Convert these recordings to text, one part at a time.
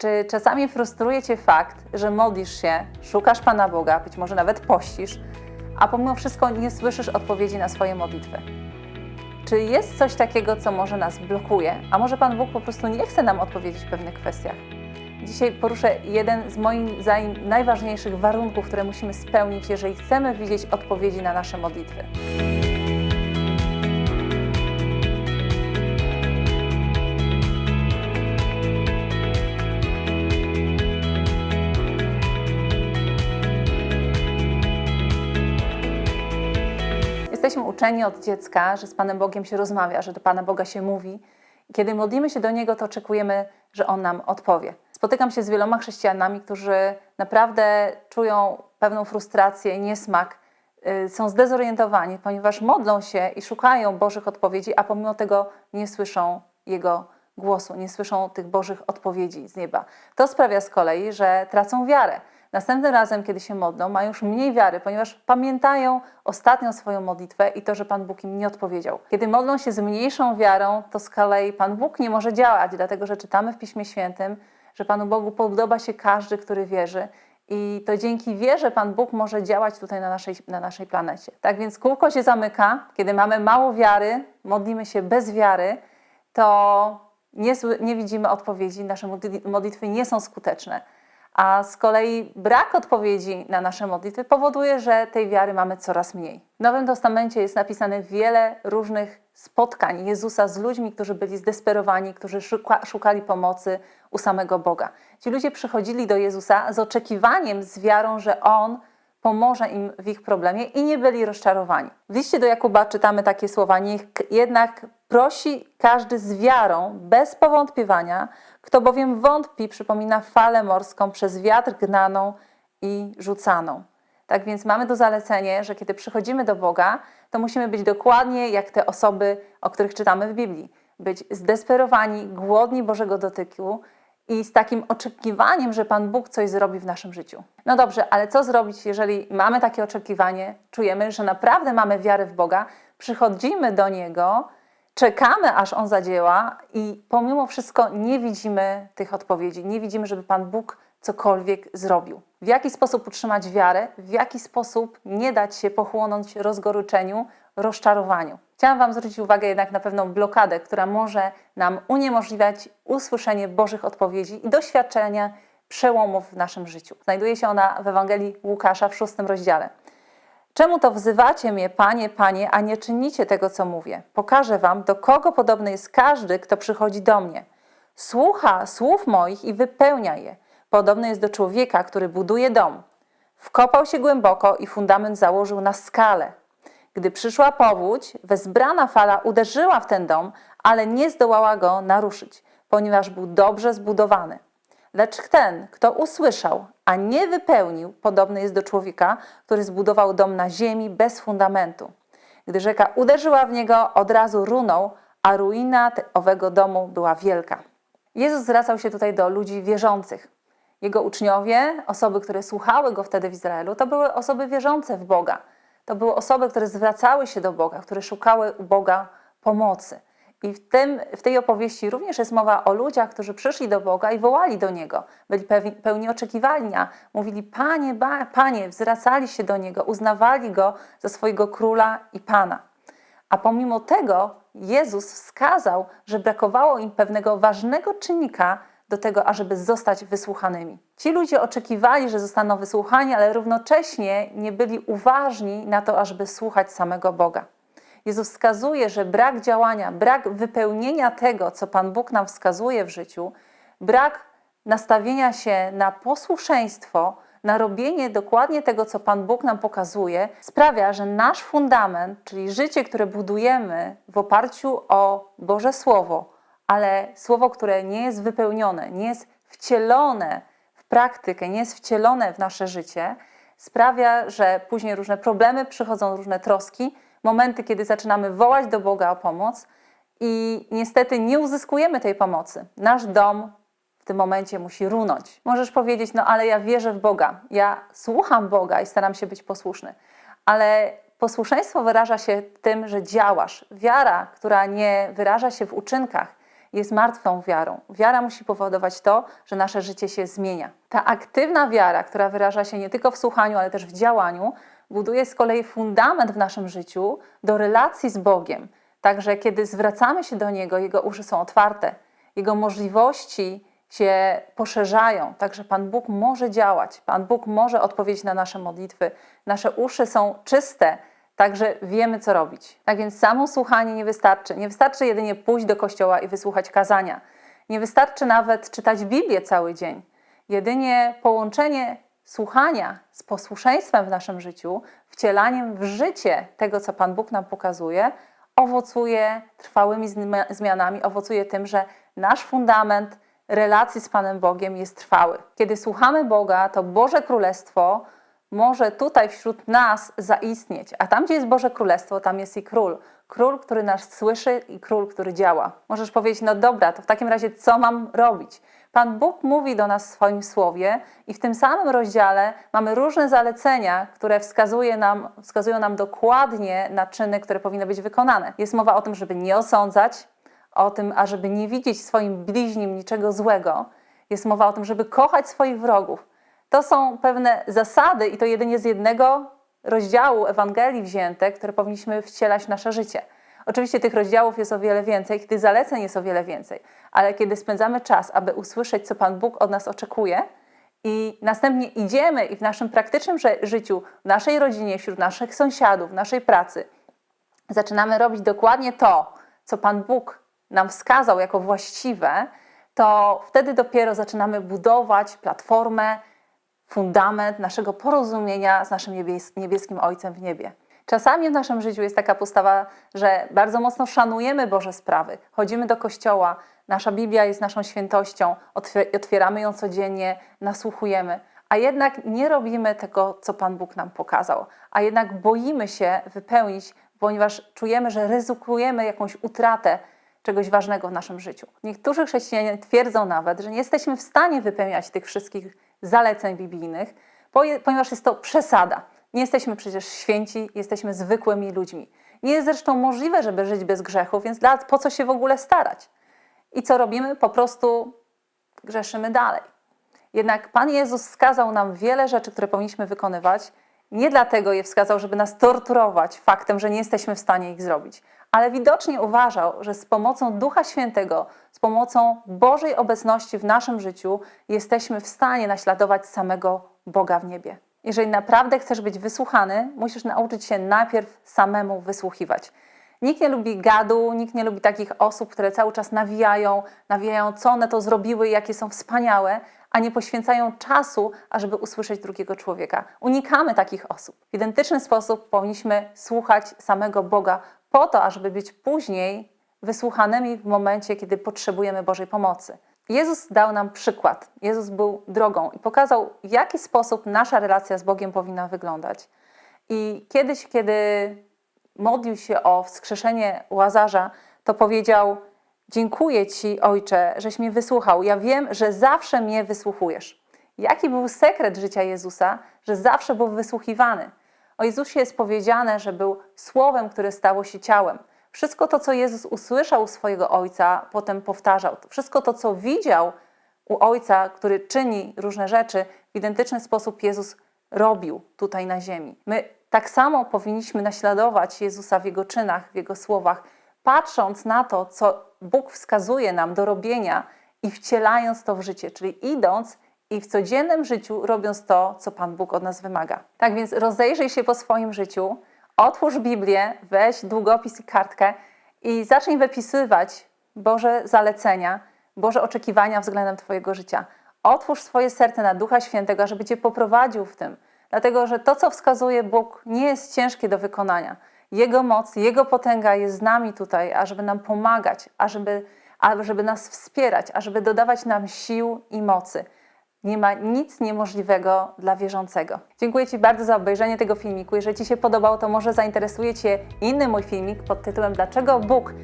Czy czasami frustruje Cię fakt, że modlisz się, szukasz Pana Boga, być może nawet pościsz, a pomimo wszystko nie słyszysz odpowiedzi na swoje modlitwy? Czy jest coś takiego, co może nas blokuje, a może Pan Bóg po prostu nie chce nam odpowiedzieć w pewnych kwestiach? Dzisiaj poruszę jeden z moim zdaniem najważniejszych warunków, które musimy spełnić, jeżeli chcemy widzieć odpowiedzi na nasze modlitwy. Uczeni od dziecka, że z Panem Bogiem się rozmawia, że do Pana Boga się mówi. Kiedy modlimy się do Niego, to oczekujemy, że On nam odpowie. Spotykam się z wieloma chrześcijanami, którzy naprawdę czują pewną frustrację niesmak, y, są zdezorientowani, ponieważ modlą się i szukają Bożych odpowiedzi, a pomimo tego nie słyszą Jego głosu, nie słyszą tych Bożych odpowiedzi z nieba. To sprawia z kolei, że tracą wiarę. Następnym razem, kiedy się modlą, mają już mniej wiary, ponieważ pamiętają ostatnią swoją modlitwę i to, że Pan Bóg im nie odpowiedział. Kiedy modlą się z mniejszą wiarą, to z kolei Pan Bóg nie może działać, dlatego że czytamy w Piśmie Świętym, że Panu Bogu podoba się każdy, który wierzy. I to dzięki wierze Pan Bóg może działać tutaj na naszej, na naszej planecie. Tak więc kółko się zamyka, kiedy mamy mało wiary, modlimy się bez wiary, to nie, nie widzimy odpowiedzi, nasze modli- modlitwy nie są skuteczne. A z kolei brak odpowiedzi na nasze modlitwy powoduje, że tej wiary mamy coraz mniej. W Nowym Testamencie jest napisane wiele różnych spotkań Jezusa z ludźmi, którzy byli zdesperowani, którzy szuka, szukali pomocy u samego Boga. Ci ludzie przychodzili do Jezusa z oczekiwaniem, z wiarą, że On pomoże im w ich problemie i nie byli rozczarowani. W liście do Jakuba czytamy takie słowa: Niech jednak prosi każdy z wiarą, bez powątpiewania, kto bowiem wątpi, przypomina falę morską przez wiatr gnaną i rzucaną. Tak więc mamy to zalecenie, że kiedy przychodzimy do Boga, to musimy być dokładnie jak te osoby, o których czytamy w Biblii. Być zdesperowani, głodni Bożego dotyku i z takim oczekiwaniem, że Pan Bóg coś zrobi w naszym życiu. No dobrze, ale co zrobić, jeżeli mamy takie oczekiwanie, czujemy, że naprawdę mamy wiarę w Boga, przychodzimy do Niego, czekamy, aż On zadziała i pomimo wszystko nie widzimy tych odpowiedzi, nie widzimy, żeby Pan Bóg cokolwiek zrobił. W jaki sposób utrzymać wiarę, w jaki sposób nie dać się pochłonąć rozgoryczeniu, rozczarowaniu. Chciałam Wam zwrócić uwagę jednak na pewną blokadę, która może nam uniemożliwiać usłyszenie Bożych odpowiedzi i doświadczenia przełomów w naszym życiu. Znajduje się ona w Ewangelii Łukasza w szóstym rozdziale. Czemu to wzywacie mnie, Panie, Panie, a nie czynicie tego, co mówię? Pokażę wam, do kogo podobny jest każdy, kto przychodzi do mnie. Słucha słów moich i wypełnia je. Podobny jest do człowieka, który buduje dom. Wkopał się głęboko i fundament założył na skalę. Gdy przyszła powódź, wezbrana fala uderzyła w ten dom, ale nie zdołała go naruszyć, ponieważ był dobrze zbudowany. Lecz ten, kto usłyszał, a nie wypełnił, podobny jest do człowieka, który zbudował dom na ziemi bez fundamentu. Gdy rzeka uderzyła w niego, od razu runął, a ruina owego domu była wielka. Jezus zwracał się tutaj do ludzi wierzących. Jego uczniowie, osoby, które słuchały go wtedy w Izraelu, to były osoby wierzące w Boga. To były osoby, które zwracały się do Boga, które szukały u Boga pomocy. I w, tym, w tej opowieści również jest mowa o ludziach, którzy przyszli do Boga i wołali do Niego. Byli pełni, oczekiwania. Mówili, Panie, ba, Panie, zwracali się do Niego, uznawali Go za swojego Króla i Pana. A pomimo tego Jezus wskazał, że brakowało im pewnego ważnego czynnika do tego, ażeby zostać wysłuchanymi. Ci ludzie oczekiwali, że zostaną wysłuchani, ale równocześnie nie byli uważni na to, ażeby słuchać samego Boga. Jezus wskazuje, że brak działania, brak wypełnienia tego, co Pan Bóg nam wskazuje w życiu, brak nastawienia się na posłuszeństwo, na robienie dokładnie tego, co Pan Bóg nam pokazuje, sprawia, że nasz fundament, czyli życie, które budujemy w oparciu o Boże Słowo, ale słowo, które nie jest wypełnione, nie jest wcielone w praktykę, nie jest wcielone w nasze życie, sprawia, że później różne problemy przychodzą, różne troski, momenty, kiedy zaczynamy wołać do Boga o pomoc i niestety nie uzyskujemy tej pomocy. Nasz dom w tym momencie musi runąć. Możesz powiedzieć, no ale ja wierzę w Boga, ja słucham Boga i staram się być posłuszny, ale posłuszeństwo wyraża się tym, że działasz. Wiara, która nie wyraża się w uczynkach, jest martwą wiarą. Wiara musi powodować to, że nasze życie się zmienia. Ta aktywna wiara, która wyraża się nie tylko w słuchaniu, ale też w działaniu, buduje z kolei fundament w naszym życiu do relacji z Bogiem. Także kiedy zwracamy się do Niego, Jego uszy są otwarte, Jego możliwości się poszerzają, także Pan Bóg może działać, Pan Bóg może odpowiedzieć na nasze modlitwy, nasze uszy są czyste, także wiemy, co robić. Tak więc samo słuchanie nie wystarczy. Nie wystarczy jedynie pójść do kościoła i wysłuchać kazania. Nie wystarczy nawet czytać Biblię cały dzień. Jedynie połączenie słuchania z posłuszeństwem w naszym życiu, wcielaniem w życie tego, co Pan Bóg nam pokazuje, owocuje trwałymi zmianami, owocuje tym, że nasz fundament relacji z Panem Bogiem jest trwały. Kiedy słuchamy Boga, to Boże Królestwo może tutaj wśród nas zaistnieć. A tam, gdzie jest Boże Królestwo, tam jest i Król. Król, który nas słyszy i Król, który działa. Możesz powiedzieć, no dobra, to w takim razie co mam robić? Pan Bóg mówi do nas w swoim słowie i w tym samym rozdziale mamy różne zalecenia, które wskazuje nam, wskazują nam dokładnie na czyny, które powinny być wykonane. Jest mowa o tym, żeby nie osądzać, o tym, ażeby nie widzieć swoim bliźnim niczego złego. Jest mowa o tym, żeby kochać swoich wrogów. To są pewne zasady i to jedynie z jednego rozdziału Ewangelii wzięte, które powinniśmy wcielać w nasze życie. Oczywiście tych rozdziałów jest o wiele więcej, tych zaleceń jest o wiele więcej, ale kiedy spędzamy czas, aby usłyszeć, co Pan Bóg od nas oczekuje, i następnie idziemy i w naszym praktycznym życiu, w naszej rodzinie, wśród naszych sąsiadów, w naszej pracy, zaczynamy robić dokładnie to, co Pan Bóg nam wskazał jako właściwe, to wtedy dopiero zaczynamy budować platformę, fundament naszego porozumienia z naszym niebieskim Ojcem w niebie. Czasami w naszym życiu jest taka postawa, że bardzo mocno szanujemy Boże sprawy. Chodzimy do kościoła, nasza Biblia jest naszą świętością, otwieramy ją codziennie, nasłuchujemy, a jednak nie robimy tego, co Pan Bóg nam pokazał, a jednak boimy się wypełnić, ponieważ czujemy, że ryzykujemy jakąś utratę czegoś ważnego w naszym życiu. Niektórzy chrześcijanie twierdzą nawet, że nie jesteśmy w stanie wypełniać tych wszystkich zaleceń biblijnych, ponieważ jest to przesada. Nie jesteśmy przecież święci, jesteśmy zwykłymi ludźmi. Nie jest zresztą możliwe, żeby żyć bez grzechu, więc dla, po co się w ogóle starać? I co robimy? Po prostu grzeszymy dalej. Jednak Pan Jezus wskazał nam wiele rzeczy, które powinniśmy wykonywać. Nie dlatego je wskazał, żeby nas torturować faktem, że nie jesteśmy w stanie ich zrobić, ale widocznie uważał, że z pomocą Ducha Świętego, z pomocą Bożej obecności w naszym życiu jesteśmy w stanie naśladować samego Boga w niebie. Jeżeli naprawdę chcesz być wysłuchany, musisz nauczyć się najpierw samemu wysłuchiwać. Nikt nie lubi gadu, nikt nie lubi takich osób, które cały czas nawijają, nawijają, co one to zrobiły, jakie są wspaniałe, a nie poświęcają czasu, ażeby usłyszeć drugiego człowieka. Unikamy takich osób. W identyczny sposób powinniśmy słuchać samego Boga po to, ażeby być później wysłuchanymi w momencie, kiedy potrzebujemy Bożej pomocy. Jezus dał nam przykład. Jezus był drogą i pokazał, w jaki sposób nasza relacja z Bogiem powinna wyglądać. I kiedyś, kiedy modlił się o wskrzeszenie Łazarza, to powiedział: Dziękuję Ci, Ojcze, żeś mnie wysłuchał. Ja wiem, że zawsze mnie wysłuchujesz. Jaki był sekret życia Jezusa, że zawsze był wysłuchiwany? O Jezusie jest powiedziane, że był słowem, które stało się ciałem. Wszystko to, co Jezus usłyszał u swojego Ojca, potem powtarzał. Wszystko to, co widział u Ojca, który czyni różne rzeczy, w identyczny sposób Jezus robił tutaj na ziemi. My tak samo powinniśmy naśladować Jezusa w Jego czynach, w Jego słowach, patrząc na to, co Bóg wskazuje nam do robienia i wcielając to w życie, czyli idąc i w codziennym życiu robiąc to, co Pan Bóg od nas wymaga. Tak więc rozejrzyj się po swoim życiu, otwórz Biblię, weź długopis i kartkę i zacznij wypisywać Boże zalecenia, Boże oczekiwania względem Twojego życia. Otwórz swoje serce na Ducha Świętego, żeby Cię poprowadził w tym, dlatego że to, co wskazuje Bóg, nie jest ciężkie do wykonania. Jego moc, Jego potęga jest z nami tutaj, ażeby nam pomagać, ażeby, ażeby nas wspierać, ażeby dodawać nam sił i mocy. Nie ma nic niemożliwego dla wierzącego. Dziękuję Ci bardzo za obejrzenie tego filmiku. Jeżeli Ci się podobał, to może zainteresuje Cię inny mój filmik pod tytułem Dlaczego Bóg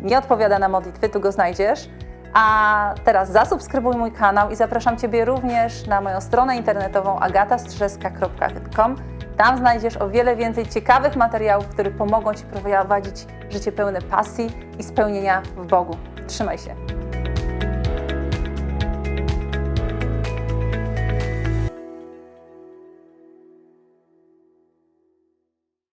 nie odpowiada na modlitwy, tu go znajdziesz. A teraz zasubskrybuj mój kanał i zapraszam Ciebie również na moją stronę internetową agatastrzeska.com. Tam znajdziesz o wiele więcej ciekawych materiałów, które pomogą Ci prowadzić życie pełne pasji i spełnienia w Bogu. Trzymaj się!